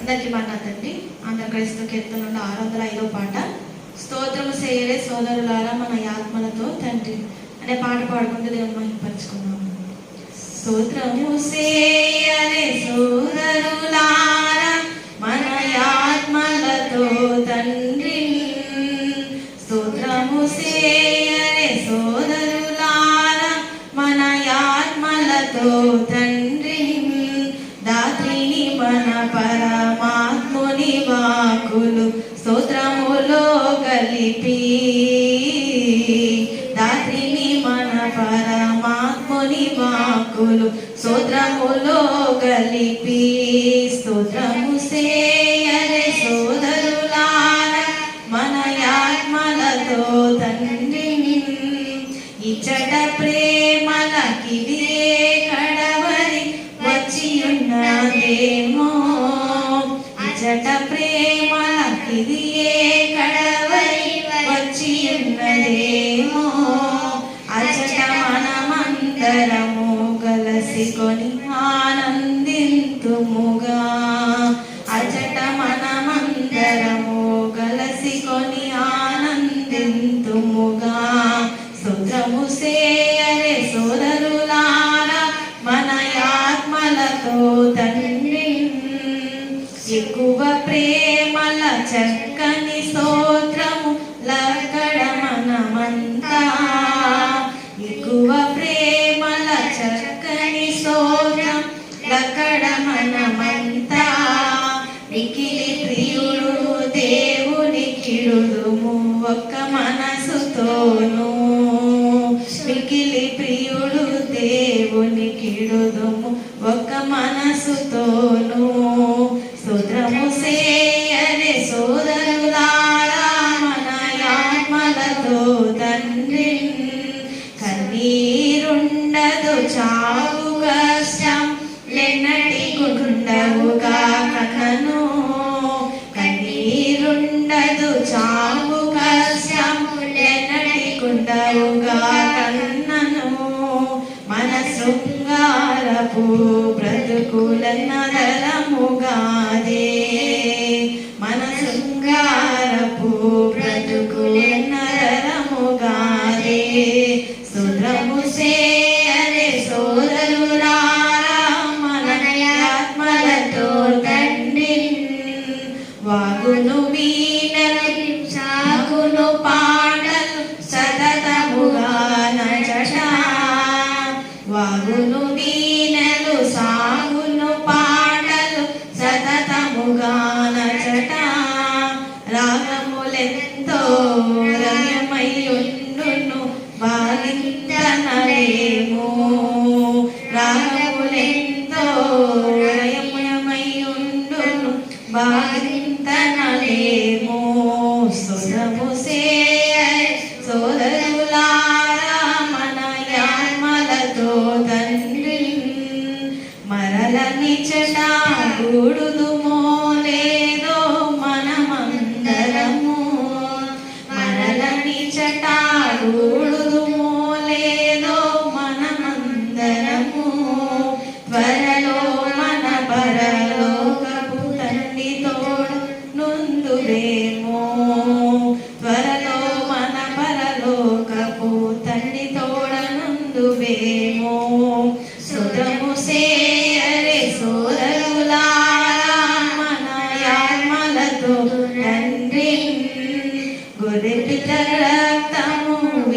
అందరికీ మాట్లాడండి ఆంధ్ర క్రైస్తవ కీర్తన ఆరు వందల ఐదో పాట. స్తోత్రము చేయలే సోదరులారా మన ఆత్మలతో తండ్రి అనే పాట పాడుకుంటూ దేవుని మహిమపరుచుకున్నాము స్తోత్రము చేయలే సోదరులారా మన ఆత్మలతో తండ్రి. స్తోత్రము చేయలే సోదరులారా మన ఆత్మలతో తండ్రి. స్తోత్రములో కలిపి దాత్రిని మన పరమాత్ముని వాకులు స్తోత్రములో కలిపి స్తోత్రము సే కలసికొని ఆనందింతుముగా. అచట మనమందరము కలసికొని ఆనందింతుముగా. స్తోత్రము సేయరే సోదరులారా మన ఆత్మలతో తండ్రి ఎక్కువ ప్రేమల చక్కని స్తోత్రము మనసుతోను మికిలి ప్రియుడు దేవుని కిడుదుము ఒక్క మనసుతోను. సుద్రము సేయని సోదరులారా మన ఆత్మలతో తండ్రి. కన్నీరుండదు చావు కష్టం లెన్నటి గుండవుగా శృంగారపు బ్రతుకులన్నదరముగాదే మన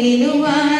ನಿಲುವಾ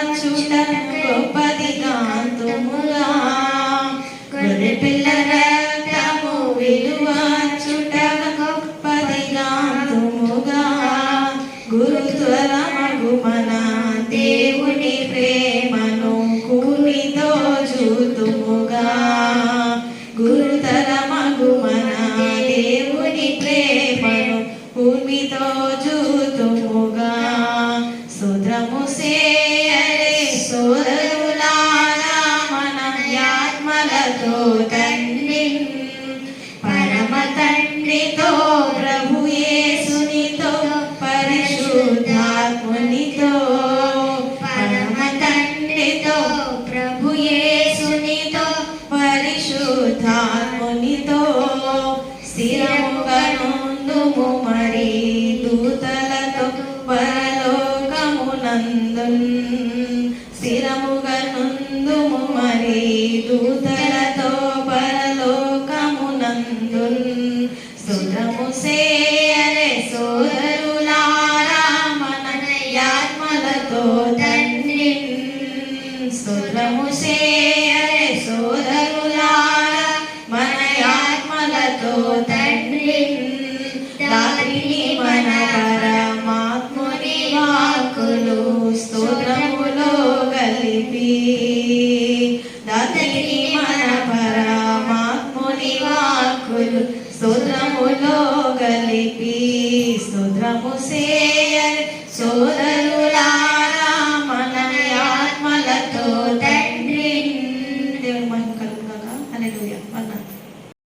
నందున్ స్తోత్రము సేయరే Cristo trajo ser solo